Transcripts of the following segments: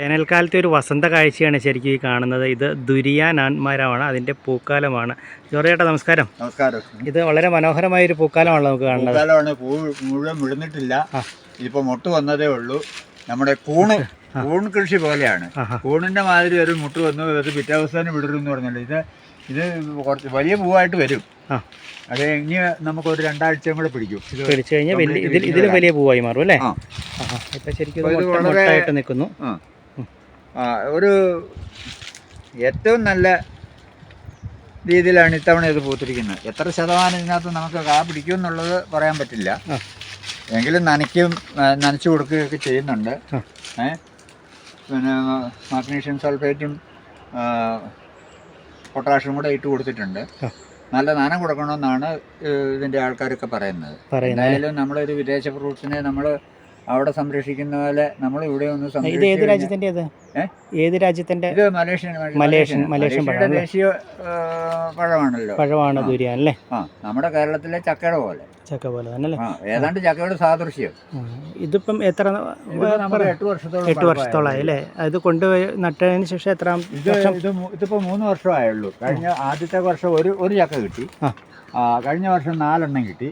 വേനൽക്കാലത്തെ ഒരു വസന്ത കാഴ്ചയാണ് ശരിക്കും ഈ കാണുന്നത്. ഇത് ദുരിയാൻ ദുരിയാനാന്മാരാണ് അതിന്റെ പൂക്കാലമാണ്. ജോർജ് നമസ്കാരം. നമസ്കാരം. ഇത് വളരെ മനോഹരമായ ഒരു പൂക്കാലമാണല്ലോ നമുക്ക് കാണുന്നത്. പൂ മുഴുവൻ വിടുന്നിട്ടില്ല ആ. ഇപ്പൊ മുട്ട് വന്നതേ ഉള്ളൂ. നമ്മുടെ കൂണ് കൂൺ കൃഷി പോലെയാണ്. കൂണിന്റെ മാതിരി ഒരു മുട്ട് വന്നു അത് പിറ്റാവസ്ഥാനം വിടരും എന്ന് പറഞ്ഞല്ലോ ഇത് ഇത് കുറച്ച് വലിയ പൂവായിട്ട് വരും. അത് ഇനി നമുക്ക് ഒരു രണ്ടാഴ്ചയും കൂടെ പിടിക്കും. പിടിച്ചു കഴിഞ്ഞാൽ ഇതിൽ വലിയ പൂവായി മാറും അല്ലേ. ഇപ്പൊ ശരിക്കും നിൽക്കുന്നു. ഒരു ഏറ്റവും നല്ല രീതിയിലാണ് ഇത്തവണ ഇത് പൂത്തിരിക്കുന്നത്. എത്ര ശതമാനം ഇതിനകത്ത് നമുക്ക് കാ പിടിക്കും എന്നുള്ളത് പറയാൻ പറ്റില്ല. എങ്കിലും നനയ്ക്കും നനച്ചു കൊടുക്കുകയൊക്കെ ചെയ്യുന്നുണ്ട്. ഏ? പിന്നെ മാഗ്നീഷ്യം സൾഫേറ്റും പൊട്ടാഷ്യം കൂടെ ഇട്ട് കൊടുത്തിട്ടുണ്ട്. നല്ല നനം കൊടുക്കണമെന്നാണ് ഇതിന്റെ ആൾക്കാരൊക്കെ പറയുന്നത്. എന്തായാലും നമ്മളൊരു വിദേശ ഫ്രൂട്ട്സിനെ നമ്മൾ അവിടെ സംരക്ഷിക്കുന്ന പോലെ നമ്മൾ ഇവിടെ ഒന്ന് ഇത് ഏത് രാജ്യത്തിന്റെ ഏത് രാജ്യത്തിന്റെ ഇത് മലേഷ്യൻ മലേഷ്യൻ- മലേഷ്യൻ മലേഷ്യൻ മലേഷ്യയുടെ പഴം ദേശീയ പഴമാണല്ലോ. പഴമാണ്. ദുരിയാൻ അല്ലേ ആ നമ്മുടെ കേരളത്തിലെ ചക്കയുടെ പോലെ. ചക്ക പോലെ തന്നെ അല്ലേ? ഏതാണ്ട് ചക്കയുടെ സാദൃശ്യം. ഇതിപ്പം എത്ര എട്ട് വർഷത്തോളം എട്ട് വർഷത്തോളമായി അല്ലേ അത് കൊണ്ടുപോയി നട്ടതിന് ശേഷം എത്ര ഇത് ഇതിപ്പോ മൂന്ന് വർഷമായുള്ളൂ കഴിഞ്ഞ ആദ്യത്തെ വർഷം ഒരു ഒരു ചക്ക കിട്ടി. കഴിഞ്ഞ വർഷം നാലെണ്ണം കിട്ടി.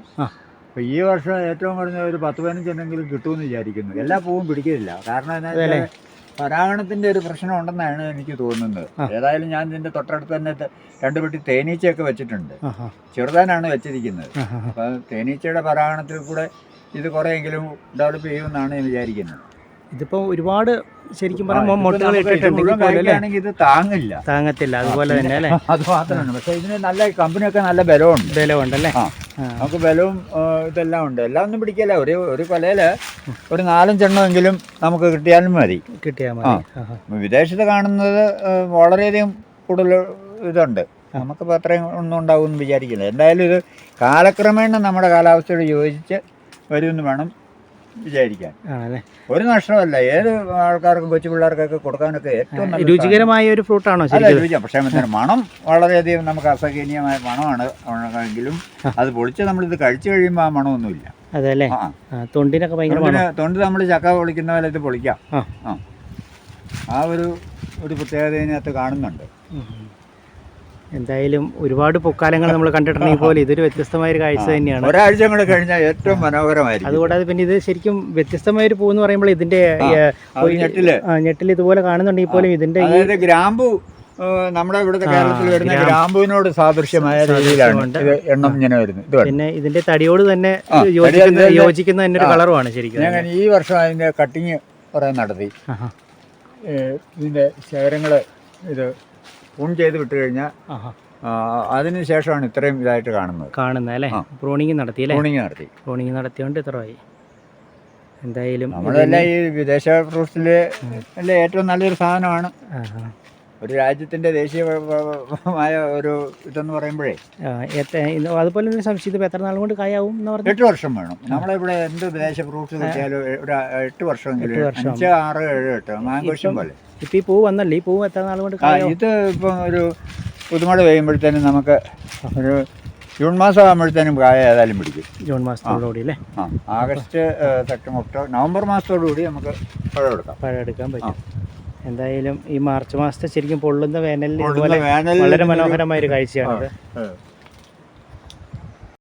ആ. അപ്പൊ ഈ വർഷം ഏറ്റവും കുറഞ്ഞ ഒരു പത്ത് പതിനഞ്ചെണ്ണെങ്കിലും കിട്ടുമെന്ന് വിചാരിക്കുന്നു. എല്ലാ പൂവും പിടിക്കില്ല കാരണം എന്താ വെച്ചാൽ പരാഗണത്തിന്റെ ഒരു പ്രശ്നം ഉണ്ടെന്നാണ് എനിക്ക് തോന്നുന്നത്. ഏതായാലും ഞാൻ ഇതിന്റെ തൊട്ടടുത്ത് തന്നെ രണ്ടു പെട്ടി തേനീച്ചയൊക്കെ വെച്ചിട്ടുണ്ട്. ചെറുതാനാണ് വെച്ചിരിക്കുന്നത്. അപ്പോൾ തേനീച്ചയുടെ പരാഗണത്തിൽ കൂടെ ഇത് കുറേയെങ്കിലും ഡെവലപ്പ് ചെയ്യുമെന്നാണ് ഞാൻ വിചാരിക്കുന്നത്. ഇതിപ്പോ ഒരുപാട് ശരിക്കും പറഞ്ഞാൽ ഇത് താങ്ങില്ല. താങ്ങത്തില്ല. അതുപോലെ തന്നെ അല്ലേ? അത് മാത്രമാണ് പക്ഷെ ഇതിന് നല്ല കമ്പനിയൊക്കെ നല്ല ബലമുണ്ട്. ബലമുണ്ടല്ലേ. നമുക്ക് ബലവും ഇതെല്ലാം ഉണ്ട്. എല്ലാം ഒന്നും പിടിക്കല്ല ഒരു ഒരു കൊലയിൽ ഒരു നാലഞ്ചെണ്ണമെങ്കിലും നമുക്ക് കിട്ടിയാലും മതി. കിട്ടിയാൽ മതി. വിദേശത്ത് കാണുന്നത് വളരെയധികം കൂടുതൽ ഇതുണ്ട്. നമുക്കിപ്പോൾ അത്രയും ഒന്നും ഉണ്ടാവും എന്ന് വിചാരിക്കില്ല. എന്തായാലും ഇത് കാലക്രമേണ നമ്മുടെ കാലാവസ്ഥയോട് യോജിച്ച് വരുമെന്ന് വേണം വിചാരിക്കാൻ. ഒരു നഷ്ടമല്ല. ഏത് ആൾക്കാർക്കും കൊച്ചു പിള്ളേർക്കൊക്കെ കൊടുക്കാനൊക്കെ ഏറ്റവും രുചികരമായ ഒരു ഫ്രൂട്ടാണോ രുചിയാണ് പക്ഷേ മണം വളരെയധികം നമുക്ക് അസഹനീയമായ മണമാണ് എങ്കിലും അത് പൊളിച്ച് നമ്മളിത് കഴിച്ചു കഴിയുമ്പോൾ ആ മണമൊന്നുമില്ല. അതല്ലേ? തൊണ്ടിനൊക്കെ ഭയങ്കര തൊണ്ട് നമ്മൾ ചക്ക പൊളിക്കുന്ന പോലെ ഇത് പൊളിക്കാം. ആ. ഒരു ഒരു പ്രത്യേകത ഇതിനകത്ത് കാണുന്നുണ്ട്. എന്തായാലും ഒരുപാട് പൊക്കാലങ്ങൾ നമ്മൾ കണ്ടിട്ടുണ്ടെങ്കിൽ പോലും ഇതൊരു വ്യത്യസ്തമായ ഒരു കാഴ്ച തന്നെയാണ്. ഒരാഴ്ച കൂടെ കഴിഞ്ഞാൽ ഏറ്റവും മനോഹരമായിരിക്കും. അതുകൂടാതെ പിന്നെ ഇത് ശരിക്കും വ്യത്യസ്തമായ ഒരു പൂന്ന് പറയുമ്പോൾ ഇതിന്റെ ഞെട്ടിൽ ഇതുപോലെ കാണുന്നുണ്ടെങ്കിൽ പോലും ഇതിന്റെ ഗ്രാമ്പു നമ്മുടെ ഇവിടുത്തെ കേരളത്തിൽ വരുന്ന ഗ്രാമ്പു. ഗ്രാമ്പുവിനോട് സാദൃശ്യമായ രീതിയിലാണ് എണ്ണം ഇങ്ങനെ വരുന്നത്. പിന്നെ ഇതിന്റെ തടിയോട് തന്നെ യോജിക്കുന്ന തന്നെ ഒരു. കളറുമാണ് ശരിക്കും. ഞാൻ ഈ വർഷം അതിന്റെ കട്ടിങ് കുറെ നടത്തി. ഇതിന്റെ ശേഖരങ്ങൾ ഇത് പൂൺ ചെയ്ത് വിട്ട് കഴിഞ്ഞാൽ. അതിന് ശേഷമാണ് ഇത്രയും ഇതായിട്ട് കാണുന്നത്. കാണുന്നത് അല്ലേ. പ്രൂണിങ് നടത്തി അല്ലേ? പൂണിങ് നടത്തി. പ്രൂണിങ് നടത്തിയോണ്ട് ഇത്രയായി എന്തായാലും നമ്മളെല്ലാം ഈ വിദേശ ഫ്രൂട്ട്സിൽ അല്ലേ ഏറ്റവും നല്ലൊരു സാധനമാണ്. ഒരു രാജ്യത്തിന്റെ ദേശീയമായ ഒരു ഇതെന്ന് പറയുമ്പോഴേ അതുപോലെ തന്നെ സംശയം എത്ര നാൾ കൊണ്ട് കായാവും എന്ന് പറഞ്ഞു? എട്ട് വർഷം വേണം. നമ്മളിവിടെ എന്ത് വിദേശ ഫ്രൂട്ട്സ് വെച്ചാലും ഒരു എട്ട് വർഷമെങ്കിലും വർഷം. അഞ്ച് ആറ് ഏഴ് എട്ട് മാംഗോഷം പോലെ. ഇപ്പൊ ഈ പൂ വന്നല്ലേ? ഈ പൂ എത്ര നാൾ കൊണ്ട് ഇത് ഇപ്പം ഒരു പുതുമഴ പെയ്യുമ്പോഴത്തേനും നമുക്ക് ഒരു ജൂൺ മാസം ആകുമ്പോഴത്തേനും കായ ഏതായാലും പിടിക്കും. ജൂൺ മാസത്തോടുകൂടി അല്ലേ? ആ ആഗസ്റ്റ് സെപ്റ്റംബർ ഒക്ടോബർ നവംബർ മാസത്തോടു കൂടി നമുക്ക് പഴം എടുക്കാം. പഴം എടുക്കാൻ പറ്റും. എന്തായാലും ഈ മാർച്ച് മാസത്തെ ശരിക്കും പൊള്ളുന്ന വേനലിൽ വളരെ മനോഹരമായ ഒരു കാഴ്ചയാണത്.